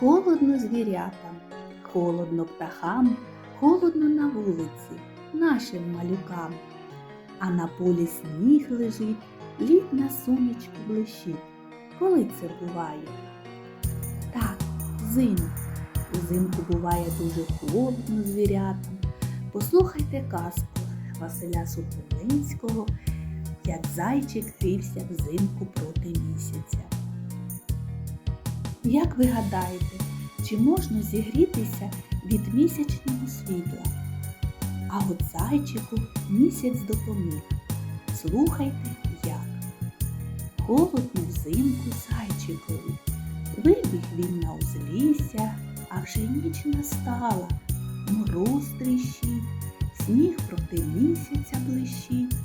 Холодно звірятам, холодно птахам, холодно на вулиці, нашим малюкам. А на полі сніг лежить, лід на сонечку блищить. Коли це буває? Так, взимку. Взимку буває дуже холодно звірятам. Послухайте казку Василя Сухомлинського, як зайчик грівся взимку проти місяця. Як ви гадаєте, чи можна зігрітися від місячного світла? А от зайчику місяць допоміг. Слухайте як. Холодно взимку зайчикові. Вибіг він на узлісся, а вже ніч настала. Мороз тріщить, сніг проти місяця блищить,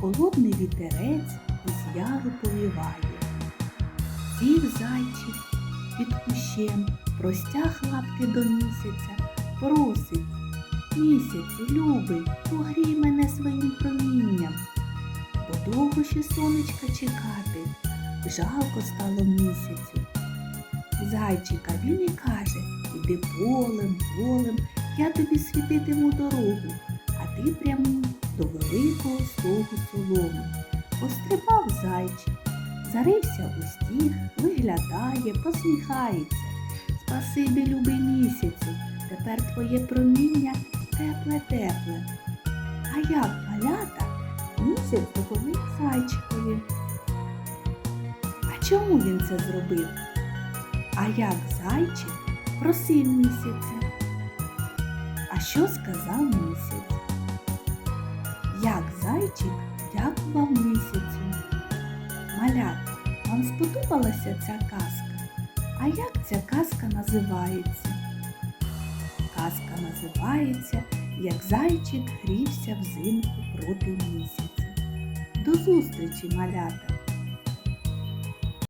холодний вітерець із яру повіває. Сів зайчик під кущем, простяг лапки до місяця, просить. Місяцю, любий, погрій мене своїм промінням. Бо довго ще сонечка чекати, жалко стало місяцю. Зайчика він і каже, іди полем, полем, я тобі світитиму дорогу, а ти прямуй до великого стогу соломи. Пострибав зайчик, зарився у стіг, виглядає, посміхається. Спасибі, любий місяцю, тепер твоє проміння тепле-тепле. А як малята місяць допоміг зайчикові. А чому він це зробив? А як зайчик просив місяця? А що сказав місяць? Як зайчик дякував місяцю? Малята, вам сподобалася ця казка? А як ця казка називається? Казка називається Як зайчик грівся взимку проти місяця. До зустрічі, малята!